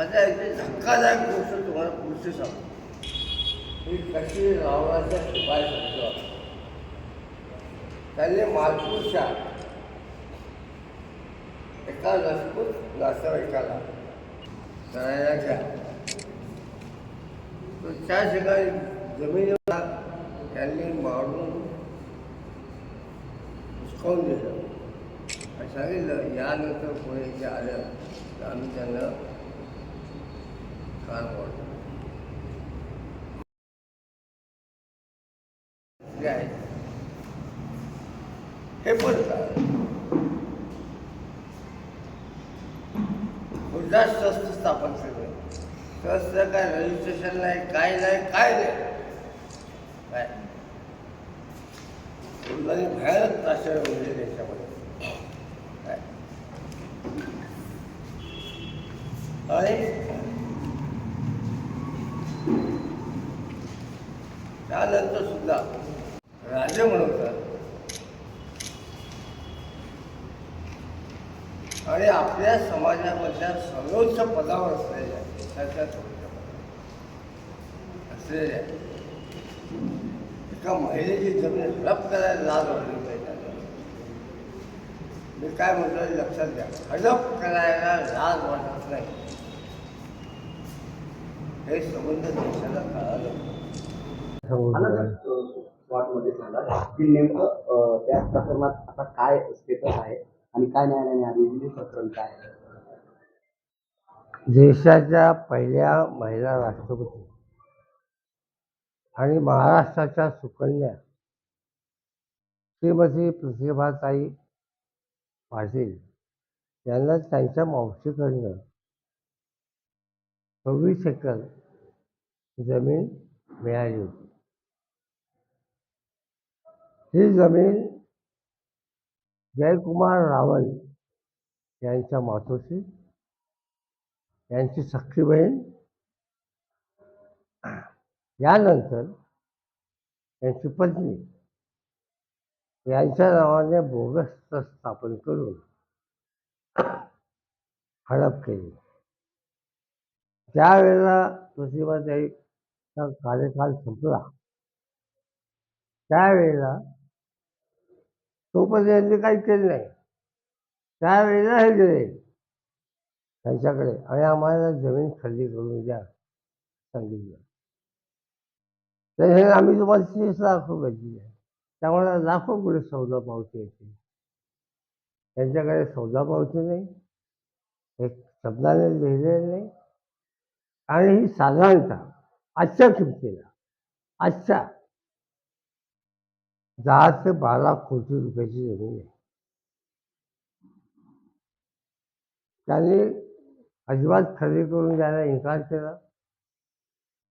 आता इथे धक्कादायक गोष्ट तुम्हाला पुढची सांगतो. मी कशी रावणाच्या शिपाय सांगतो त्याने मालपूरच्या एका लसपूत नातेवाईकाला करायला घ्या. तो त्या ठिकाणी जमिनीला त्यांनी मारून हुसकावून दिलं. आणि सांगितलं यानंतर कोणी जे आलं तर आम्ही त्यांना कान वाढतो हे आहे हे पण स्थापन केलं शस्त्र काय रजिस्ट्रेशन नाही काय नाही काय नाही. काय? उल्हाने भयानक आश्चर्य म्हणजे त्याच्यामध्ये. काय? आणि त्यानंतर सुद्धा राजे म्हणतात आणि आपल्या समाजामधल्या सर्वोच्च पदावर असलेल्या देशाच्या सर्वोच्च असलेल्या एका महिलेची जमीन हडप करायला लाज वाटली पाहिजे. मी काय म्हटलं लक्षात घ्या. हडप करायला लाज वाटत नाही. हे संबंध देशाला कळालं. मला जर स्पॉटमध्ये सांगा की नेमकं त्या प्रकरणात आता काय स्टेटस आहे आणि काय न्यायालयाने दिले प्रकरण काय आहे? देशाच्या पहिल्या महिला राष्ट्रपती आणि महाराष्ट्राच्या सुकन्या श्रीमती प्रतिभाताई पाटील यांना त्यांच्या मावशीकडनं सव्वीस एकर जमीन मिळाली होती ही जमीन जयकुमार रावल यांच्या मातोशी यांची सख्खी बहीण. यानंतर यांची पत्नी यांच्या नावाने बोगस स्थापन करून हडप केली. त्यावेळेला प्रतिभाताईचा कार्यकाल संपला. त्यावेळेला तोपर्यंत यांनी काही केलं नाही. त्यावेळेला हे गेले त्यांच्याकडे आणि आम्हाला जमीन खरेदी करून द्या सांगितलं. तर हे आम्ही तुम्हाला तीस लाख रुपये दिले. त्यामुळे लाखो पुढे सौदा पावती येते? त्यांच्याकडे सौदा पावती नाही. एक शब्दाने लिहिलेलं नाही. आणि ही साधारणतः आजच्या किमतीला आजच्या दहा ते बारा कोटी रुपयाची जमीन आहे. त्यांनी अजिबात खरेदी करून द्यायला इन्कार केला.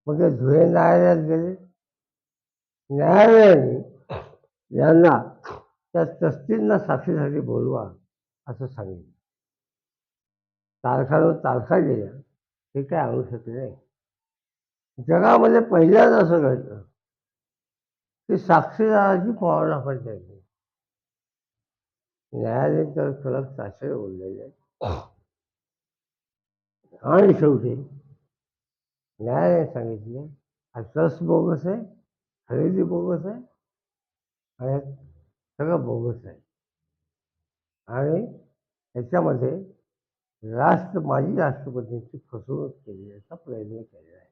मग ते धुळे न्यायालयात गेले. न्यायालयाने यांना त्या तस्तींना साक्षीसाठी बोलवा असं सांगितलं. तारखावर तारखा गेल्या. हे काय आणू शकले नाही. जगामध्ये पहिल्यांदा असं घडलं. ते साक्षीदाराची पावना पण द्यायची न्यायालय तर कडक साक्षर बोललेले. आणि शेवटी न्यायालयाने सांगितले हा ट्रस्ट बोगस आहे खरेदी बोगस आहे आणि सगळं बोगस आहे. आणि याच्यामध्ये राष्ट्र माजी राष्ट्रपतींची फसवणूक केली याचा प्रयत्न केलेला आहे.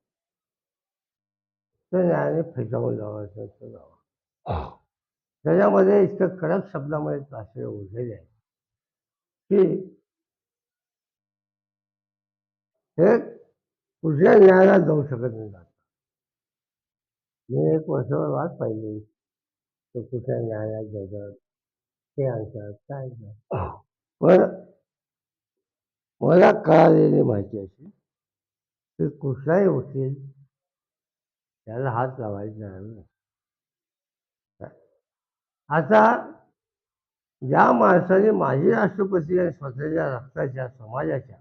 तर न्यायालयाने फेटाळून लावायचं लावा त्याच्यामध्ये इतकं कडक शब्दामध्ये ताशे ओढलेले आहे की हे कुठल्या न्यायालयात जाऊ शकत नाही मी एक वर्षभर वाट पाहिली. तो कुठल्या न्यायालयात जातात ते आणतात काय आणतात. पण मला कळालेली माहिती अशी की कुठलाही वकील त्याला हात लावायचा नाही. आता या माणसाने माजी राष्ट्रपती आणि स्वतःच्या रक्ताच्या समाजाच्या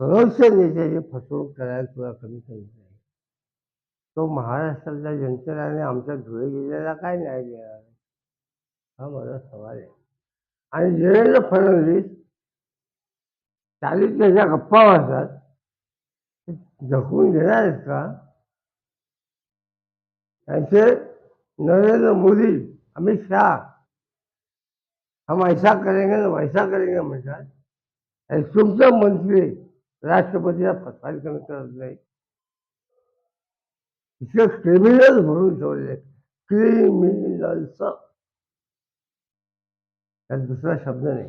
सर्वोच्च नेत्याची फसवणूक करायला तुला कमी करीत नाही तो महाराष्ट्रातल्या जनतेने आमच्या धुळे जिल्ह्याला काय न्याय देणार हा माझा सवाल आहे. आणि देवेंद्र फडणवीस चालीस त्याच्या गप्पा वाजतात झकून घेणार आहेत का? ऐसे नरेंद्र मोदी अमित शाह हम ऐसा करेंगे ना वैसा करेंगे म्हणतात आणि तुमचा मंत्री राष्ट्रपतीला फसायला करत नाही इतकं क्रिमिनल भरून ठेवले क्रिमिनल्स त्यात दुसरा शब्द नाही।